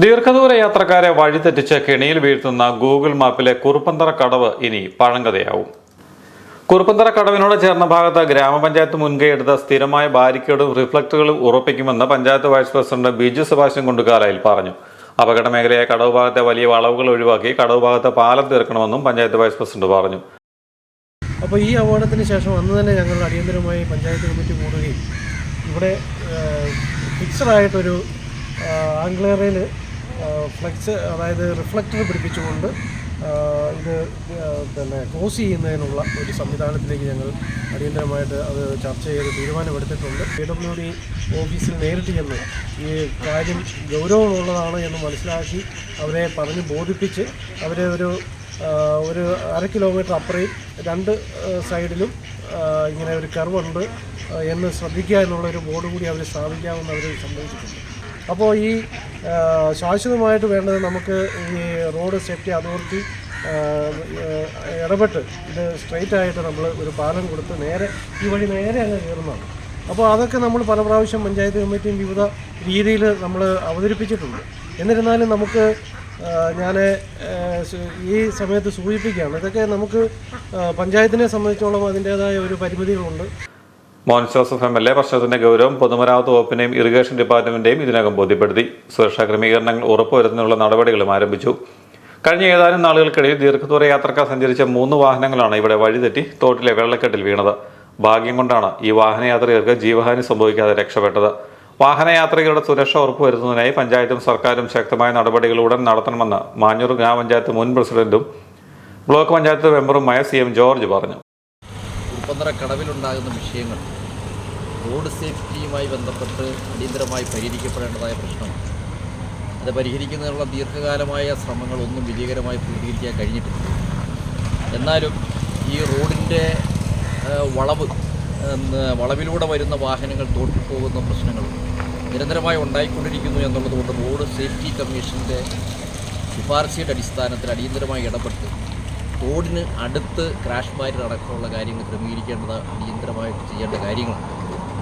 ദീർഘദൂര യാത്രക്കാരെ വഴിതെറ്റിച്ച് കെണിയിൽ വീഴ്ത്തുന്ന ഗൂഗിൾ മാപ്പിലെ കുറുപ്പന്തറ കടവ് ഇനി പഴങ്കഥയാവും. കുറുപ്പന്തറ കടവിനോട് ചേർന്ന ഭാഗത്ത് ഗ്രാമപഞ്ചായത്ത് മുൻകൈയെടുത്ത സ്ഥിരമായ ബാരിക്കേഡും റിഫ്ലക്ടറുകളും ഉറപ്പിക്കുമെന്ന് പഞ്ചായത്ത് വൈസ് പ്രസിഡന്റ് ബിജു സെബാസ്റ്റ്യൻ കുണ്ടുകാലയിൽ പറഞ്ഞു. അപകട മേഖലയായ കടവ് ഭാഗത്തെ വലിയ വളവുകൾ ഒഴിവാക്കി കടവ് ഭാഗത്തെ പാലം തീർക്കണമെന്നും പഞ്ചായത്ത് വൈസ് പ്രസിഡന്റ് പറഞ്ഞു. അപ്പോൾ ഈ അപകടത്തിന് ശേഷം അന്ന് തന്നെ ഞങ്ങൾ അടിയന്തരമായി പഞ്ചായത്ത് കമ്മിറ്റി കൂടുകയും ഇവിടെ ഫിക്സഡായിട്ടൊരു ആംഗ്ലേറിയിൽ ഫ്ലെക്സ് അതായത് റിഫ്ലക്ടർ പിടിപ്പിച്ചുകൊണ്ട് ഇത് പിന്നെ ക്ലോസ് ചെയ്യുന്നതിനുള്ള ഒരു സംവിധാനത്തിലേക്ക് ഞങ്ങൾ അടിയന്തരമായിട്ട് അത് ചർച്ച ചെയ്ത് തീരുമാനമെടുത്തിട്ടുണ്ട്. പി ഡബ്ല്യു ഡി ഓഫീസിൽ നേരിട്ട് ചെന്ന് ഈ കാര്യം ഗൗരവമുള്ളതാണ് എന്ന് മനസ്സിലാക്കി അവരെ പറഞ്ഞ് ബോധിപ്പിച്ച് അവരെ ഒരു ഒരു അര കിലോമീറ്റർ അപ്പുറയും രണ്ട് സൈഡിലും ഇങ്ങനെ ഒരു കർവുണ്ട് എന്ന് ശ്രദ്ധിക്കുക എന്നുള്ളൊരു ബോർഡ് കൂടി അവർ സ്ഥാപിക്കാമെന്ന് അവർ സമ്മതിച്ചിട്ടുണ്ട്. അപ്പോൾ ഈ ശാശ്വതമായിട്ട് വേണ്ടത് നമുക്ക് ഈ റോഡ് സേഫ്റ്റി അതോറിറ്റി ഇടപെട്ട് ഇത് സ്ട്രെയിറ്റ് ആയിട്ട് നമ്മൾ ഒരു പാലം കൊടുത്ത് നേരെ ഈ വഴി നേരെ അങ്ങ് കയറുന്നതാണ്. അപ്പോൾ അതൊക്കെ നമ്മൾ പല പ്രാവശ്യം പഞ്ചായത്ത് കമ്മിറ്റിയും വിവിധ രീതിയിൽ നമ്മൾ അവതരിപ്പിച്ചിട്ടുണ്ട്. എന്നിരുന്നാലും നമുക്ക് ഞാൻ ഈ സമയത്ത് സൂചിപ്പിക്കുകയാണ്. ഇതൊക്കെ നമുക്ക് പഞ്ചായത്തിനെ സംബന്ധിച്ചോളം അതിന്റേതായ ഒരു പരിമിതികളുണ്ട്. Mohan Joseph M L A പ്രശ്നത്തിന്റെ ഗൗരവം പൊതുമരാമത്ത് വകുപ്പിന്റെയും ഇറിഗേഷൻ ഡിപ്പാർട്ട്മെന്റിന്റെയും ഇതിനകം ബോധ്യപ്പെടുത്തി. സുരക്ഷാ ക്രമീകരണങ്ങൾ ഉറപ്പുവരുത്തുന്നതിനുള്ള നടപടികളും ആരംഭിച്ചു. കഴിഞ്ഞ ഏതാനും നാളുകൾക്കിടയിൽ ദീർഘദൂര യാത്രക്കാർ സഞ്ചരിച്ച മൂന്ന് വാഹനങ്ങളാണ് ഇവിടെ വഴിതെറ്റി തോട്ടിലെ വെള്ളക്കെട്ടിൽ വീണത്. ഭാഗ്യം കൊണ്ടാണ് ഈ വാഹനയാത്രികർക്ക് ജീവഹാനി സംഭവിക്കാതെ രക്ഷപ്പെട്ടത്. വാഹനയാത്രികരുടെ സുരക്ഷ ഉറപ്പുവരുത്തുന്നതിനായി പഞ്ചായത്തും സർക്കാരും ശക്തമായ നടപടികൾ ഉടൻ നടത്തണമെന്ന് മാഞ്ഞൂർ ഗ്രാമപഞ്ചായത്ത് മുൻ പ്രസിഡന്റും ബ്ലോക്ക് പഞ്ചായത്ത് മെമ്പറുമായ സി എം ജോർജ് പറഞ്ഞു. കുറുപ്പന്തറ കടവിലുണ്ടാകുന്ന വിഷയങ്ങൾ റോഡ് സേഫ്റ്റിയുമായി ബന്ധപ്പെട്ട് അടിയന്തരമായി പരിഹരിക്കപ്പെടേണ്ടതായ പ്രശ്നമാണ്. അത് പരിഹരിക്കുന്നതിനുള്ള ദീർഘകാലമായ ശ്രമങ്ങളൊന്നും വിജയകരമായി പൂർത്തീകരിക്കാൻ കഴിഞ്ഞിട്ടില്ല. എന്നാലും ഈ റോഡിന്റെ വളവ് വളവിലൂടെ വരുന്ന വാഹനങ്ങൾ തോട്ടിൽ പോകുന്ന പ്രശ്നങ്ങൾ നിരന്തരമായി ഉണ്ടായിക്കൊണ്ടിരിക്കുന്നു എന്നുള്ളതുകൊണ്ട് റോഡ് സേഫ്റ്റി കമ്മീഷന്റെ ശുപാർശയുടെ അടിസ്ഥാനത്തിൽ അടിയന്തരമായി ഇടപെട്ട് റോഡിന് അടുത്ത് ക്രാഷ് മാരി നടക്കാനുള്ള കാര്യങ്ങൾ ക്രമീകരിക്കേണ്ടത് അടിയന്തരമായിട്ട് ചെയ്യേണ്ട കാര്യങ്ങളാണ്.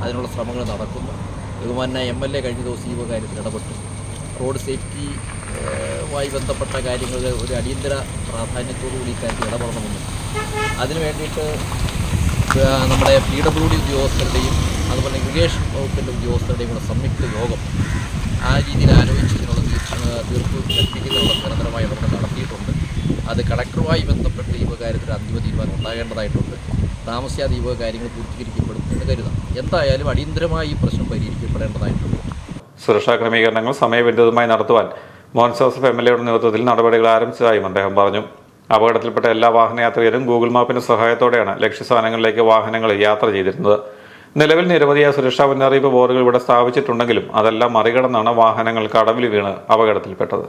അതിനുള്ള ശ്രമങ്ങൾ നടക്കുന്നു. ബഹുമാന എം എൽ എ കഴിഞ്ഞ ദിവസം ഈ കാര്യത്തിൽ ഇടപെട്ടു. റോഡ് സേഫ്റ്റി ുമായി ബന്ധപ്പെട്ട കാര്യങ്ങൾ ഒരു അടിയന്തര പ്രാധാന്യത്തോടു കൂടി ഇക്കാര്യത്തിൽ ഇടപെടണമെന്ന്. അതിനു വേണ്ടിയിട്ട് നമ്മുടെ പി ഡബ്ല്യു ഡി ഉദ്യോഗസ്ഥരുടെയും അതുപോലെ ഇറിഗേഷൻ വകുപ്പിന്റെ ഉദ്യോഗസ്ഥരുടെയും കൂടെ സംയുക്ത യോഗം ആ രീതിയിൽ ആലോചിച്ച് ഇതിനുള്ള തീർപ്പ് കൽപ്പിക്കുന്നുള്ള അത് കളക്ടറുമായി ബന്ധപ്പെട്ട് ഈ കാര്യത്തിൽ അന്തിമ തീരുമാനം ഉണ്ടാകേണ്ടതായിട്ടുണ്ട്. താമസിയാതെ ഈ കാര്യങ്ങൾ പൂർത്തീകരിക്കപ്പെടും എന്ന് കരുതാം. എന്തായാലും അടിയന്തരമായി ഈ പ്രശ്നം പരിഹരിക്കപ്പെടേണ്ടതായിട്ടുണ്ട്. സുരക്ഷാ ക്രമീകരണങ്ങൾ സമയബന്ധിതമായി നടത്തുവാൻ മോഹൻ ജോസഫ് എം എൽ എയുടെ നേതൃത്വത്തിൽ നടപടികൾ ആരംഭിച്ചതായും അദ്ദേഹം പറഞ്ഞു. അപകടത്തിൽപ്പെട്ട എല്ലാ വാഹനയാത്രികരും ഗൂഗിൾ മാപ്പിന്റെ സഹായത്തോടെയാണ് ലക്ഷ്യസ്ഥാനങ്ങളിലേക്ക് വാഹനങ്ങൾ യാത്ര ചെയ്തിരുന്നത്. നിലവിൽ നിരവധിയായ സുരക്ഷാ മുന്നറിയിപ്പ് ബോർഡുകൾ ഇവിടെ സ്ഥാപിച്ചിട്ടുണ്ടെങ്കിലും അതെല്ലാം മറികടന്നാണ് വാഹനങ്ങൾ കടവിൽ വീണ് അപകടത്തിൽപ്പെട്ടത്.